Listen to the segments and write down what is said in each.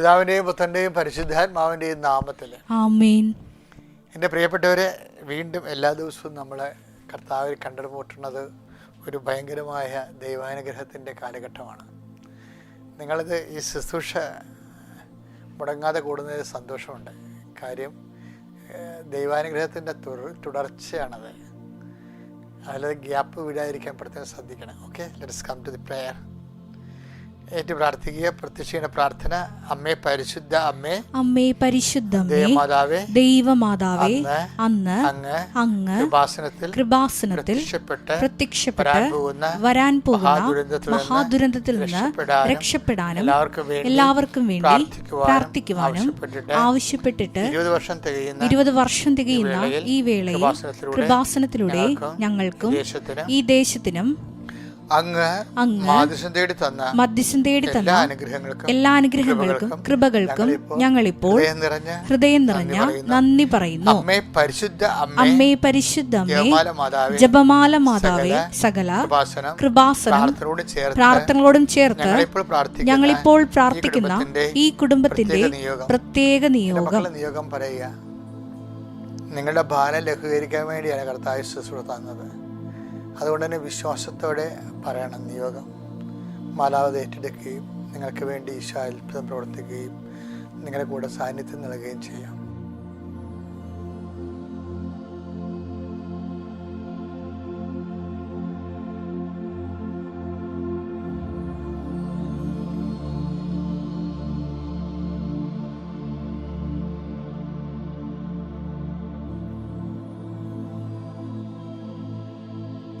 പിതാവിന്റെയും പുത്രന്റെയും പരിശുദ്ധാത്മാവിന്റെയും നാമത്തിൽ എന്റെ പ്രിയപ്പെട്ടവരെ വീണ്ടും എല്ലാ ദിവസവും നമ്മളെ കർത്താവിൽ കണ്ടുമുട്ടുന്നത് ഒരു ഭയങ്കരമായ ദൈവാനുഗ്രഹത്തിന്റെ കാലഘട്ടമാണ്. നിങ്ങളിത് ഈ ശുശ്രൂഷ മുടങ്ങാതെ കൂടുന്നതിൽ സന്തോഷമുണ്ട്. കാര്യം ദൈവാനുഗ്രഹത്തിന്റെ തുടർ തുടർച്ചയാണത്. അതിൽ ഗ്യാപ്പ് വിടാതിരിക്കാൻ പ്രത്യേകം ശ്രദ്ധിക്കണം. Okay let's come to the prayer ഏറ്റു പ്രാർത്ഥിക്കുക പ്രത്യക്ഷയുടെ പ്രാർത്ഥന അമ്മേ പരിശുദ്ധ അമ്മേ അമ്മേ പരിശുദ്ധ മാതാവേ ദൈവമാതാവേ അന്ന് അങ്ങ് അങ്ങ് കൃപാസനത്തിൽ കൃപാസനത്തിൽ പ്രത്യക്ഷപ്പെട്ട് വരാൻ പോകുന്ന മഹാദുരന്തത്തിൽ നിന്ന് രക്ഷപ്പെടാനും എല്ലാവർക്കും വേണ്ടി പ്രാർത്ഥിക്കുവാനും ആവശ്യപ്പെട്ടിട്ട് ഇരുപത് വർഷം തികയുന്ന ഈ വേളയിൽ കൃപാസനത്തിലൂടെ ഞങ്ങൾക്കും ഈ ദേശത്തിനും അങ്ങ് തേടി തന്ന മധ്യസ്ഥം തേടി എല്ലാ തന്ന അനുഗ്രഹങ്ങൾക്കും എല്ലാ അനുഗ്രഹങ്ങൾക്കും കൃപകൾക്കും ഞങ്ങളിപ്പോൾ ഹൃദയം നിറഞ്ഞ നന്ദി പറയുന്നു. അമ്മേ പരിശുദ്ധ അമ്മേ പരിശുദ്ധ അമ്മേ ജപമാല മാതാവേ സകല കൃപാസനം പ്രാർത്ഥനകളോടും ചേർത്ത് ഞങ്ങളിപ്പോൾ പ്രാർത്ഥിക്കുന്ന ഈ കുടുംബത്തിന്റെ പ്രത്യേക നിയോഗം. നിയോഗം. പറയുക. നിങ്ങളുടെ ഭാരം ലഘൂകരിക്കാൻ വേണ്ടിയാണ് കർത്താവ് ശുശ്രൂഷ തന്നത്. അതുകൊണ്ട് തന്നെ വിശ്വാസത്തോടെ പറയണം നിയോഗം. മാലാവത് ഏറ്റെടുക്കുകയും നിങ്ങൾക്ക് വേണ്ടി ഈശോ അത്ഭുതം പ്രവർത്തിക്കുകയും നിങ്ങളുടെ കൂടെ സാന്നിധ്യം നൽകുകയും ചെയ്യാം.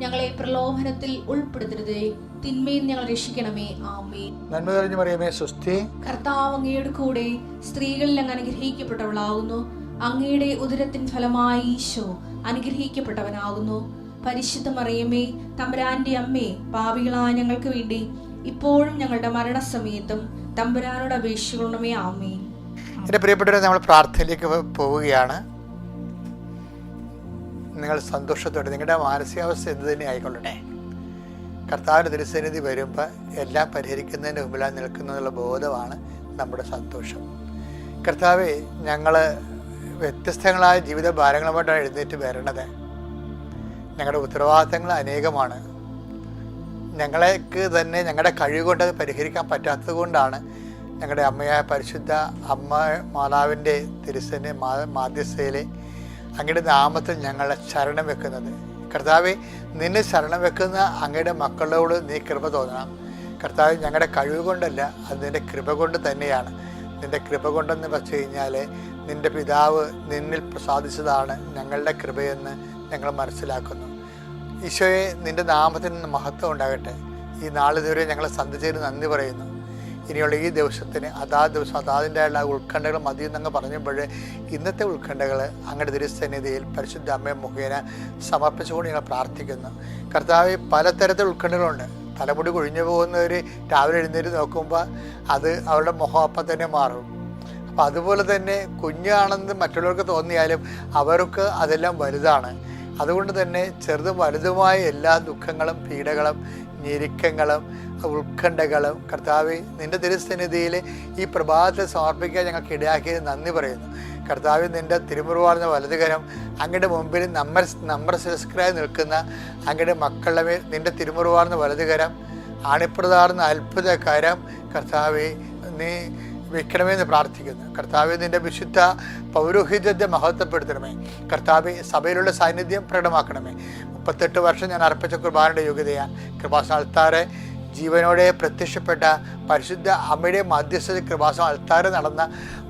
ഞങ്ങളെ പ്രലോഭനത്തിൽ ഉൾപ്പെടുത്തരുതേ. തിന്മയിൽ ഞങ്ങൾ രക്ഷിക്കണമേ. ആമേ നന്മ തെളിഞ്ഞു പറയുമേ സ്വസ്തി. കർത്താവ് അങ്ങയുടെ കൂടെ സ്ത്രീകളിൽ അങ്ങ് അനുഗ്രഹിക്കപ്പെട്ടവളാകുന്നു അങ്ങയുടെ ഉദരത്തിൻ ഫലമായി ഈശോ അനുഗ്രഹിക്കപ്പെട്ടവനാകുന്നു. പരിശുദ്ധ മറിയമേ തമ്പുരാന്റെ അമ്മേ പാവികളായ ഞങ്ങൾക്ക് വേണ്ടി ഇപ്പോഴും ഞങ്ങളുടെ മരണസമയത്തും തമ്പുരാനോട് അപേക്ഷിക്കണമേ. ആമേ എന്റെ പ്രിയപ്പെട്ടവരെ നമ്മൾ പ്രാർത്ഥനയിലേക്ക് പോവുകയാണ്. നിങ്ങൾ സന്തോഷത്തോടെ നിങ്ങളുടെ മാനസികാവസ്ഥ എന്ത് തന്നെ ആയിക്കൊള്ളട്ടെ. കർത്താവിന്റെ തിരുസന്നിധി വരുമ്പോൾ എല്ലാം പരിഹരിക്കുന്നതിന് മുമ്പിലാണ് നിൽക്കുന്നതിനുള്ള ബോധമാണ് നമ്മുടെ സന്തോഷം. കർത്താവ് ഞങ്ങൾ വ്യത്യസ്തങ്ങളായ ജീവിത ഭാരങ്ങളുമായിട്ടാണ് എഴുന്നേറ്റ് വരണത്. ഞങ്ങളുടെ ഉത്തരവാദിത്തങ്ങൾ അനേകമാണ്. ഞങ്ങൾക്ക് തന്നെ ഞങ്ങളുടെ കഴിവ് കൊണ്ട് അത് പരിഹരിക്കാൻ പറ്റാത്തത് കൊണ്ടാണ് ഞങ്ങളുടെ അമ്മയായ പരിശുദ്ധ അമ്മ മാതാവിന്റെ തിരുസന് മാധ്യസ്ഥയിലെ അങ്ങയുടെ നാമത്തിൽ ഞങ്ങളെ ശരണം വെക്കുന്നത്. കർത്താവെ നിന്നെ ശരണം വെക്കുന്ന അങ്ങയുടെ മക്കളോട് നീ കൃപ തോന്നണം. കർത്താവ് ഞങ്ങളുടെ കഴിവ് കൊണ്ടല്ല അത് നിന്റെ കൃപ കൊണ്ട് തന്നെയാണ്. നിന്റെ കൃപ കൊണ്ടെന്ന് വെച്ച് കഴിഞ്ഞാൽ നിന്റെ പിതാവ് നിന്നിൽ പ്രസാദിച്ചതാണ് ഞങ്ങളുടെ കൃപയെന്ന് ഞങ്ങൾ മനസ്സിലാക്കുന്നു. ഈശോയെ നിന്റെ നാമത്തിന് മഹത്വം ഉണ്ടാകട്ടെ. ഈ നാളിതുവരെ ഞങ്ങളെ സന്ധിച്ചതിന് നന്ദി പറയുന്നു. ഇനിയുള്ള ഈ ദിവസത്തിന് അതാ ദിവസം അതാതിന്റെയുള്ള ഉത്കണ്ഠകൾ മതി എന്നങ്ങ് പറഞ്ഞപ്പോൾ ഇന്നത്തെ ഉത്കണ്ഠകൾ അങ്ങയുടെ തിരുസന്നിധിയിൽ പരിശുദ്ധ അമ്മയെ മുഖേന സമർപ്പിച്ചുകൊണ്ട് ഞങ്ങൾ പ്രാർത്ഥിക്കുന്നു. കർത്താവ് പലതരത്തിൽ ഉത്കണ്ഠകളുണ്ട്. തലമുടി കൊഴിഞ്ഞു പോകുന്നവർ രാവിലെ എഴുന്നേറ്റ് നോക്കുമ്പോൾ അത് അവരുടെ മുഖം അപ്പം തന്നെ മാറും. അപ്പം അതുപോലെ തന്നെ കുഞ്ഞാണെന്ന് മറ്റുള്ളവർക്ക് തോന്നിയാലും അവർക്ക് അതെല്ലാം വലുതാണ്. അതുകൊണ്ട് തന്നെ ചെറുതും വലുതുമായ എല്ലാ ദുഃഖങ്ങളും പീഡകളും ഞെരുക്കങ്ങളും ഉത്കണ്ഠകളും കർത്താവ് നിന്റെ തിരുസന്നിധിയിൽ ഈ പ്രഭാതത്തെ സമർപ്പിക്കാൻ ഞങ്ങൾക്ക് ഇടയാക്കിയത് നന്ദി പറയുന്നു. കർത്താവ് നിന്റെ തിരുമുറുവാർന്ന വലതുകരം അങ്ങയുടെ മുമ്പിൽ നമ്മർ നമ്പർ ശിരസ്കരായി നിൽക്കുന്ന അങ്ങയുടെ മക്കളുടെ മേൽ നിന്റെ തിരുമുറുവാർന്ന വലതുകരം ആണിപ്രതാർന്ന അത്ഭുതകരം കർത്താവ് നീ വെക്കണമെന്ന് പ്രാർത്ഥിക്കുന്നു. കർത്താവ് നിന്റെ വിശുദ്ധ പൗരോഹിത്യത്തെ മഹത്വപ്പെടുത്തണമേ. കർത്താവ് സഭയിലുള്ള സാന്നിധ്യം പ്രകടമാക്കണമേ. മുപ്പത്തെട്ട് വർഷം ഞാൻ അർപ്പിച്ച കുർബാനയുടെ യോഗ്യതയാണ് കൃപാസന അൾത്താറെ ജീവനോടെ പ്രത്യക്ഷപ്പെട്ട പരിശുദ്ധ അമ്മയുടെ മധ്യസ്ഥ കൃപാസന അൾത്താറ് നടന്ന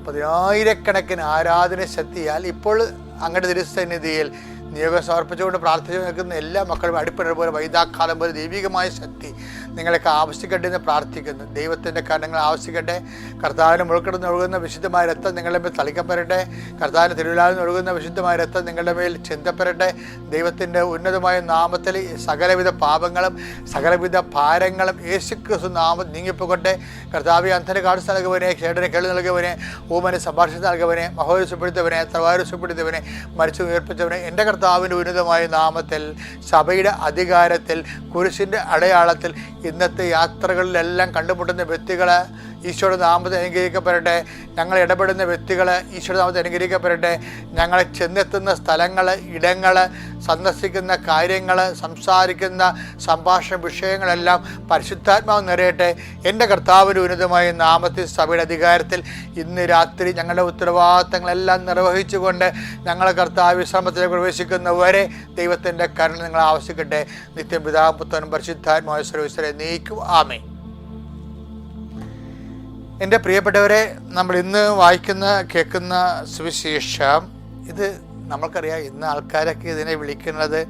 പതിനായിരക്കണക്കിന് ആരാധന ശക്തിയാൽ ഇപ്പോൾ അങ്ങയുടെ തിരുസന്നിധിയിൽ നിയോഗം സമർപ്പിച്ചുകൊണ്ട് പ്രാർത്ഥിച്ചു നിൽക്കുന്ന എല്ലാ മക്കളും അടിപ്പിട പോലെ വൈദാക്കാലം പോലെ ദൈവികമായ ശക്തി നിങ്ങളൊക്കെ ആവശ്യിക്കട്ടെ എന്ന് പ്രാർത്ഥിക്കുന്നു. ദൈവത്തിന്റെ കരണങ്ങൾ ആവശ്യിക്കട്ടെ കർത്താവിന് മുഴുക്കിടന്ന് ഒഴുകുന്ന വിശുദ്ധമായ രക്തം നിങ്ങളുടെ മേൽ തളിക്കപ്പെടട്ടെ. കർത്താവിന് തിരുവിലാവിന് ഒഴുകുന്ന വിശുദ്ധമായ രക്തം നിങ്ങളുടെ മേൽ ചിന്തപ്പെടട്ടെ. ദൈവത്തിന്റെ ഉന്നതമായ നാമത്തിൽ സകലവിധ പാപങ്ങളും സകലവിധ ഭാരങ്ങളും യേശുക്രിസ്തു നാമം നീങ്ങിപ്പോകട്ടെ. കർത്താവി അന്ധന കാഴ്ച നൽകുവനെ ക്ഷേടനെ കേളി നൽകുവനെ ഊമനെ സംഭാഷണം നൽകുവനെ മഹോരസപ്പെടുത്തവനെ തവാരസപ്പെടുത്തവനെ മരിച്ചു ഉയർപ്പിച്ചവനെ എന്റെ കർത്താവിന്റെ ഉന്നതമായ നാമത്തിൽ സഭയുടെ അധികാരത്തിൽ കുരിശിന്റെ അടയാളത്തിൽ ഇന്നത്തെ യാത്രകളിലെല്ലാം കണ്ടുമുട്ടുന്ന വ്യക്തികൾ ഈശോയുടെ നാമത്തെ അനുഗ്രഹിക്കപ്പെടട്ടെ. ഞങ്ങൾ ഇടപെടുന്ന വ്യക്തികൾ ഈശോയുടെ നാമത്തെ അനുഗ്രഹിക്കപ്പെടട്ടെ. ഞങ്ങൾ ചെന്നെത്തുന്ന സ്ഥലങ്ങൾ ഇടങ്ങൾ സന്ദർശിക്കുന്ന കാര്യങ്ങൾ സംസാരിക്കുന്ന സംഭാഷണ വിഷയങ്ങളെല്ലാം പരിശുദ്ധാത്മാവ് നിറയട്ടെ. എന്റെ കർത്താവിന്റെ ഉന്നതമായ നാമത്തിൽ സഭയുടെ അധികാരത്തിൽ ഇന്ന് രാത്രി ഞങ്ങളുടെ ഉത്തരവാദിത്തങ്ങളെല്ലാം നിർവഹിച്ചുകൊണ്ട് ഞങ്ങളെ കർത്താവ് വിശ്രമത്തിലേക്ക് പ്രവേശിക്കുന്നവരെ ദൈവത്തിന്റെ കരുണ നിങ്ങൾ ആവശ്യിക്കട്ടെ നിത്യം പിതാപുത്രനും പരിശുദ്ധാത്മായ സർവീസരെ നീക്കും. ആമേ എന്റെ പ്രിയപ്പെട്ടവരെ നമ്മൾ ഇന്ന് വായിക്കുന്ന കേൾക്കുന്ന സുവിശേഷം ഇത് നമ്മൾക്കറിയാം ഇന്ന് ആൾക്കാരൊക്കെ ഇതിനെ വിളിക്കുന്നത്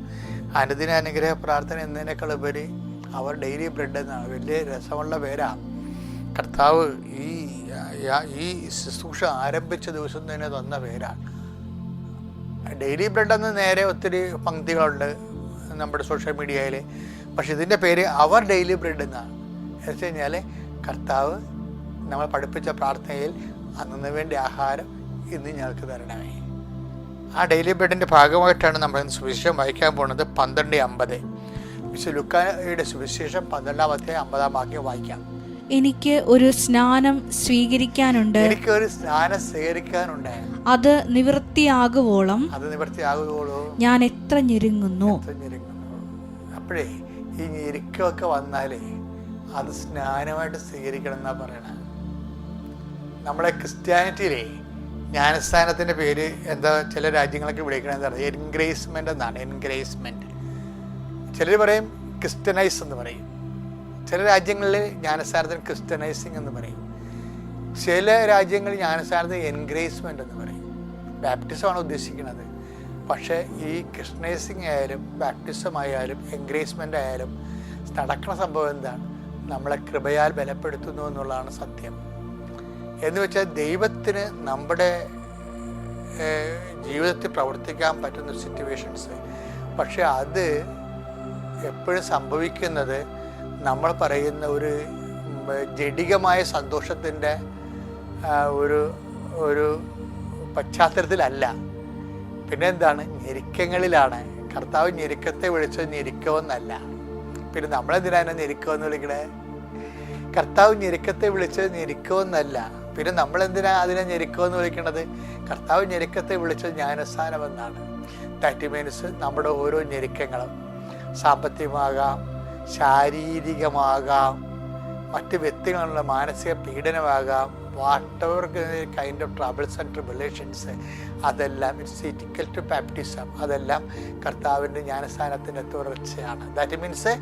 അനുദിന അനുഗ്രഹ പ്രാർത്ഥന എന്നതിനേക്കാൾ ഉപരി അവർ ഡെയിലി ബ്രെഡ് എന്നാണ് വലിയ രസമുള്ള പേരാണ് കർത്താവ് ഈ ഈ ശുശ്രൂഷ ആരംഭിച്ച ദിവസം തന്നെ തന്ന പേരാണ് ഡെയിലി ബ്രെഡ് എന്ന് നേരെ ഒത്തിരി പങ്ക്തികളുണ്ട് നമ്മുടെ സോഷ്യൽ മീഡിയയിൽ പക്ഷെ ഇതിന്റെ പേര് അവർ ഡെയിലി ബ്രെഡ് എന്നാണ് എന്ന് വെച്ച് കഴിഞ്ഞാൽ കർത്താവ് നമ്മൾ പഠിപ്പിച്ച പ്രാർത്ഥനയിൽ അന്നു വേണ്ടി ആഹാരം ഇന്ന് ഞങ്ങൾക്ക് തരണമേ. ആ ഡെയിലി ബ്രെഡിന്റെ ഭാഗമായിട്ടാണ് നമ്മൾ ഇന്ന് സുവിശേഷം വായിക്കാൻ പോകുന്നത് പന്ത്രണ്ട് അമ്പത്. വിശു ലുക്കായുടെ സുവിശേഷം പന്ത്രണ്ടാമത്തെ അമ്പതാം വാക്യം വായിക്കാം. എനിക്ക് ഒരു സ്നാനം സ്വീകരിക്കാനുണ്ട്. എനിക്ക് ഒരു സ്നാനം സ്വീകരിക്കാനുണ്ട്. അത് നിവൃത്തിയാകുവോളം അത് നിവൃത്തിയാകുവോളം. ഞാൻ എത്ര ഞെരുങ്ങുന്നു. ഞെരുങ്ങുന്നു. അപ്പോഴേ ഈ ഞെരുക്കമൊക്കെ വന്നാലേ അത് സ്നാനമായിട്ട് സ്വീകരിക്കണം എന്നാ പറയണ. നമ്മളെ ക്രിസ്ത്യാനിറ്റിയിലെ ജ്ഞാനസ്ഥാനത്തിന്റെ പേര് എന്താ ചില രാജ്യങ്ങളൊക്കെ വിളിക്കണത് എന്താ പറയുക? എൻഗ്രേസ്മെന്റ് എന്നാണ് എൻഗ്രേസ്മെന്റ് ചിലർ പറയും ക്രിസ്ത്യനൈസ് എന്ന് പറയും. ചില രാജ്യങ്ങളിൽ ജ്ഞാനസ്ഥാനത്തിന് ക്രിസ്ത്യനൈസിങ് എന്ന് പറയും. ചില രാജ്യങ്ങളിൽ ജ്ഞാനസ്ഥാനത്ത് എൻഗ്രേസ്മെന്റ് എന്ന് പറയും. ബാപ്റ്റിസമാണ് ഉദ്ദേശിക്കുന്നത്. പക്ഷേ ഈ ക്രിസ്ത്യനൈസിങ് ആയാലും ബാപ്റ്റിസം ആയാലും എൻഗ്രേസ്മെന്റ് ആയാലും നടക്കുന്ന സംഭവം എന്താണ്? നമ്മളെ കൃപയാൽ ബലപ്പെടുത്തുന്നു എന്നുള്ളതാണ് സത്യം. എന്ന് വെച്ചാൽ ദൈവത്തിന് നമ്മുടെ ജീവിതത്തിൽ പ്രവർത്തിക്കാൻ പറ്റുന്ന സിറ്റുവേഷൻസ് പക്ഷെ അത് എപ്പോഴും സംഭവിക്കുന്നത് നമ്മൾ പറയുന്ന ഒരു ജഡികമായ സന്തോഷത്തിന്റെ ഒരു ഒരു പശ്ചാത്തലത്തിലല്ല. പിന്നെ എന്താണ്? ഞെരുക്കങ്ങളിലാണ്. കർത്താവ് ഞെരുക്കത്തെ വിളിച്ചത് ഞെരുക്കമെന്നല്ല. പിന്നെ നമ്മളെന്തിനാണ് ഞെരുക്കമെന്ന് വിളിക്കണേ? കർത്താവ് ഞെരുക്കത്തെ വിളിച്ചത് ഞെരുക്കമെന്നല്ല. പിന്നെ നമ്മൾ എന്തിനാ അതിനെ ഞെരുക്കമെന്ന് വിളിക്കണത്? കർത്താവ് ഞെരുക്കത്തെ വിളിച്ചത് ജ്ഞാനസ്ഥാനം എന്നാണ് ദാറ്റ് മീൻസ് നമ്മുടെ ഓരോ ഞെരുക്കങ്ങളും സാമ്പത്തികമാകാം ശാരീരികമാകാം മറ്റ് വ്യക്തികളുള്ള മാനസിക പീഡനമാകാം whatever kind of troubles and tribulations അതെല്ലാം ഇറ്റ്സ് ഇറ്റിക്കൽ ടു ബാപ്റ്റിസം അതെല്ലാം കർത്താവിന്റെ ജ്ഞാനസ്ഥാനത്തിന്റെ തുടർച്ചയാണ്. ദാറ്റ് മീൻസ്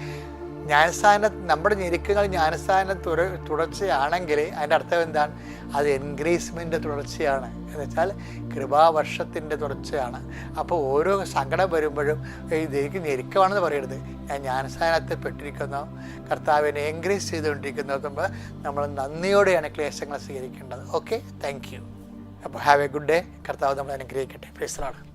ജ്ഞാനസ്ഥാന നമ്മുടെ ഞെരുക്കങ്ങൾ ജ്ഞാനസ്ഥാനം തുട തുടർച്ചയാണെങ്കിൽ അതിന്റെ അർത്ഥം എന്താണ്? അത് എൻഗ്രേസ്മെന്റ് തുടർച്ചയാണ്. എന്ന് വെച്ചാൽ കൃപാവർഷത്തിന്റെ തുടർച്ചയാണ്. അപ്പോൾ ഓരോ സങ്കടം വരുമ്പോഴും ഇത് എനിക്ക് ഞെരുക്കമാണെന്ന് പറയരുത്. ഞാൻ ജ്ഞാനസ്ഥാനത്തിൽ പെട്ടിരിക്കുന്നു. കർത്താവിനെ എൻഗ്രേസ് നോക്കുമ്പോൾ നമ്മൾ നന്ദിയോടെയാണ് ക്ലേശങ്ങൾ സ്വീകരിക്കേണ്ടത്. ഓക്കെ താങ്ക് യു അപ്പോൾ ഹാവ് എ ഗുഡ് ഡേ കർത്താവ് നമ്മൾ അനുഗ്രഹിക്കട്ടെ. പ്രൈസലാണ്